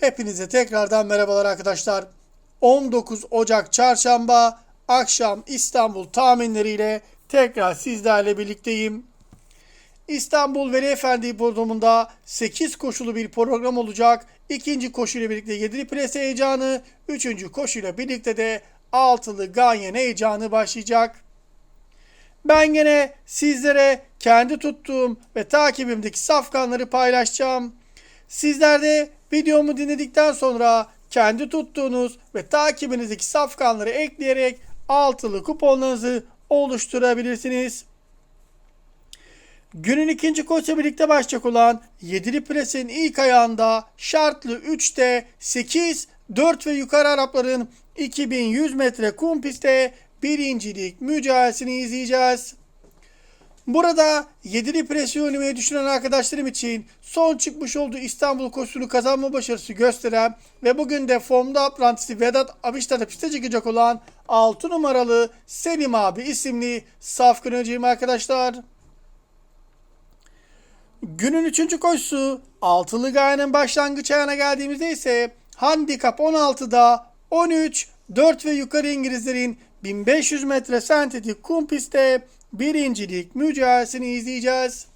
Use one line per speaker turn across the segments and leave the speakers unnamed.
Hepinize tekrardan merhabalar arkadaşlar. 19 Ocak Çarşamba akşam İstanbul tahminleriyle tekrar sizlerle birlikteyim. İstanbul Veli Efendi programında 8 koşulu bir program olacak. İkinci koşuyla birlikte 7'li pres heyecanı, üçüncü koşuyla birlikte de altılı ganyen heyecanı başlayacak. Ben gene sizlere kendi tuttuğum ve takibimdeki safkanları paylaşacağım. Sizler de videomu dinledikten sonra kendi tuttuğunuz ve takibinizdeki safkanları ekleyerek altılı kuponlarınızı oluşturabilirsiniz. Günün ikinci koşuyla birlikte başlayacak olan 7'li presin ilk ayağında şartlı 3'te 8, 4 ve yukarı Arapların 2100 metre kum pistte birincilik mücadelesini izleyeceğiz. Burada 7'li presi düşünen arkadaşlarım için son çıkmış olduğu İstanbul koşusunu kazanma başarısı gösteren ve bugün de formda aprantisi Vedat Abişta'da piste çıkacak olan 6 numaralı Selim abi isimli safkan önceyim arkadaşlar. Günün üçüncü koşusu altılı gayenin başlangıç ayağına geldiğimizde ise handikap 16'da 13, 4 ve yukarı İngilizlerin 1500 metre sentetik kum pistte birincilik mücadelesini izleyeceğiz.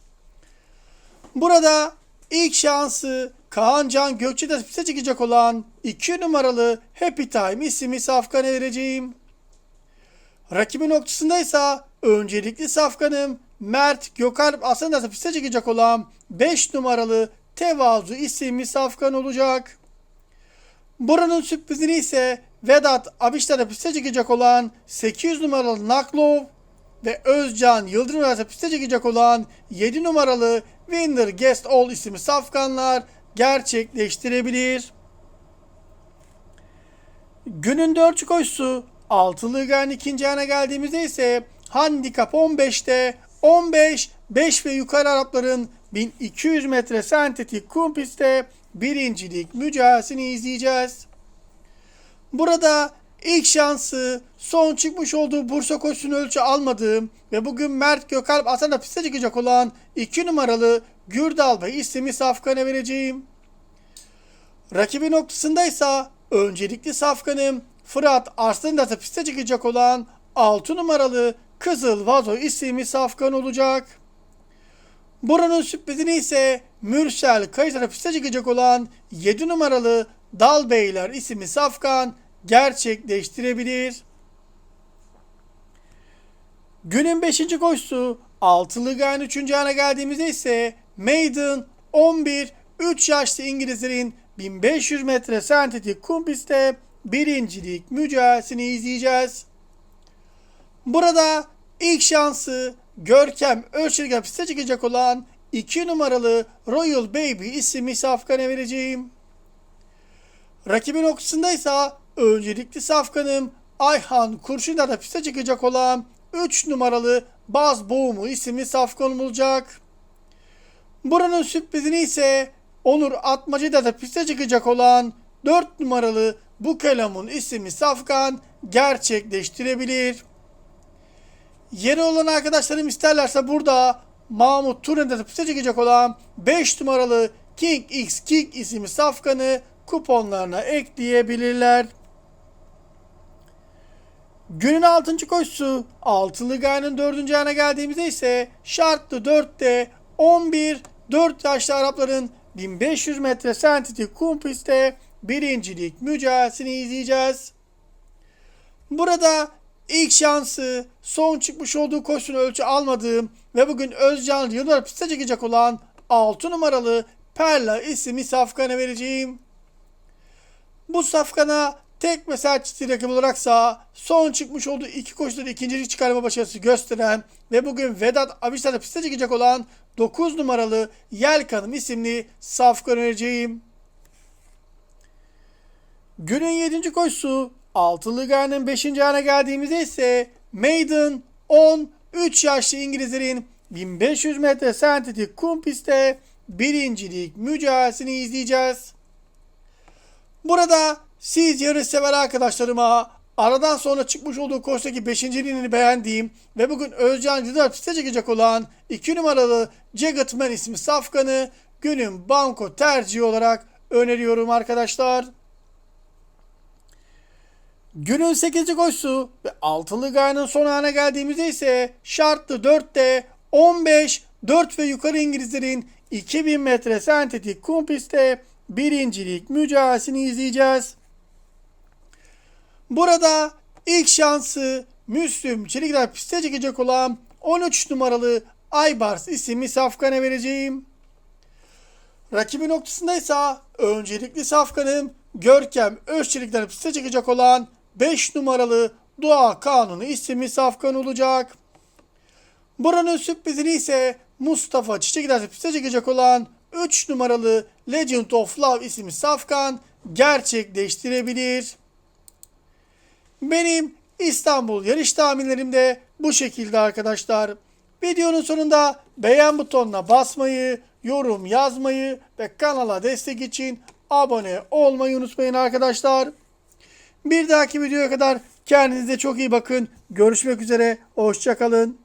Burada ilk şansı Kaan Can Gökçe'de piste çıkacak olan 2 numaralı Happy Time isimli safkanı vereceğim. Rakibi noktasında ise öncelikli safkanım Mert Gökalp aslında piste çıkacak olan 5 numaralı Tevazu isimli safkan olacak. Buranın sürprizini ise Vedat Abişler'e piste çıkacak olan 800 numaralı Naklov ve Özcan Yıldırım arasında piste çıkacak olan 7 numaralı Winner Guest All isimli safkanlar gerçekleştirebilir. Günün 4 koşusu altılı gan ikinci ana geldiğimizde ise handikap 15'te 15, 5 ve yukarı Arapların 1200 metre sentetik kum pistte birincilik mücadelesini izleyeceğiz. Burada ilk şansı son çıkmış olduğu Bursa koşusunu ölçü almadığım ve bugün Mert Gökalp Atan'a piste çıkacak olan 2 numaralı Gürdal Bey isimli safkana vereceğim. Rakibi noktasındaysa öncelikli safkanım Fırat Arslan'da piste çıkacak olan 6 numaralı Kızıl Vazo isimli safkan olacak. Buranın sürprizini ise Mürsel Kayısar'a piste çıkacak olan 7 numaralı Dal Beyler isimli safkan gerçekleştirebilir. Günün 5. koşusu altılı gan 3. ana geldiğimizde ise Maiden 11 3 yaşlı İngilizlerin 1500 metre sentetik kum pistte birincilik mücadelesini izleyeceğiz. Burada ilk şansı Görkem Ölçergen piste çıkacak olan 2 numaralı Royal Baby isimli safkana vereceğim. Rakibin noktasında ise öncelikli safkanım Ayhan Kurşunlar'da piste çıkacak olan 3 numaralı Baz Boğumu isimli safkanım olacak. Buranın sürprizini ise Onur Atmacı'da da piste çıkacak olan 4 numaralı Bu Kelam'ın isimli safkan gerçekleştirebilir. Yeni olan arkadaşlarım isterlerse burada Mahmut Turen'de piste çıkacak olan 5 numaralı King X King isimli safkanı kuponlarına ekleyebilirler. Günün 6. koşusu altılı gayenin 4. ayağına geldiğimizde ise şartlı 4'te 11 4 yaşlı Arapların 1500 metre sentetik kum pistte birincilik mücadelesini izleyeceğiz. Burada ilk şansı son çıkmış olduğu koşusunu ölçü almadığım ve bugün Özcan Yılmaz piste çıkacak olan 6 numaralı Perla isimli safkana vereceğim. Bu safkana tek ve sert çizgi rakip olaraksa son çıkmış olduğu iki koşuda ikincilik çıkarma başarısı gösteren ve bugün Vedat Abişler'de piste çıkacak olan 9 numaralı Yelkanım isimli safkan önereceğim. Günün 7. koşusu Altılı Gar'ın 5. ayağına geldiğimizde ise Maiden 10 3 yaşlı İngilizlerin 1500 metre sentetik kum pistte birincilik mücadelesini izleyeceğiz. Burada siz yarış sever arkadaşlarıma aradan sonra çıkmış olduğu koştaki 5. linini beğendiğim ve bugün Özcan Yıldar piste çıkacak olan 2 numaralı Jagged Man ismi safkanı günün banko tercihi olarak öneriyorum arkadaşlar. Günün 8. koşusu ve altılı gayanın son ana geldiğimizde ise şartlı 4'te 15 4 ve yukarı İngilizlerin 2000 metre sentetik kum pistte birincilik mücadelesini izleyeceğiz. Burada ilk şansı Müslüm Çelikler piste çekecek olan 13 numaralı Aybars isimli safkana vereceğim. Rakibi noktasında ise öncelikli safkanım Görkem Özçelikler piste çekecek olan 5 numaralı Doğa Kanunu isimli safkan olacak. Buranın sürprizini ise Mustafa Çiçekler piste çekecek olan 3 numaralı Legend of Love isimli safkan gerçekleştirebilir. Benim İstanbul yarış tahminlerim de bu şekilde arkadaşlar. Videonun sonunda beğen butonuna basmayı, yorum yazmayı ve kanala destek için abone olmayı unutmayın arkadaşlar. Bir dahaki videoya kadar kendinize çok iyi bakın. Görüşmek üzere. Hoşçakalın.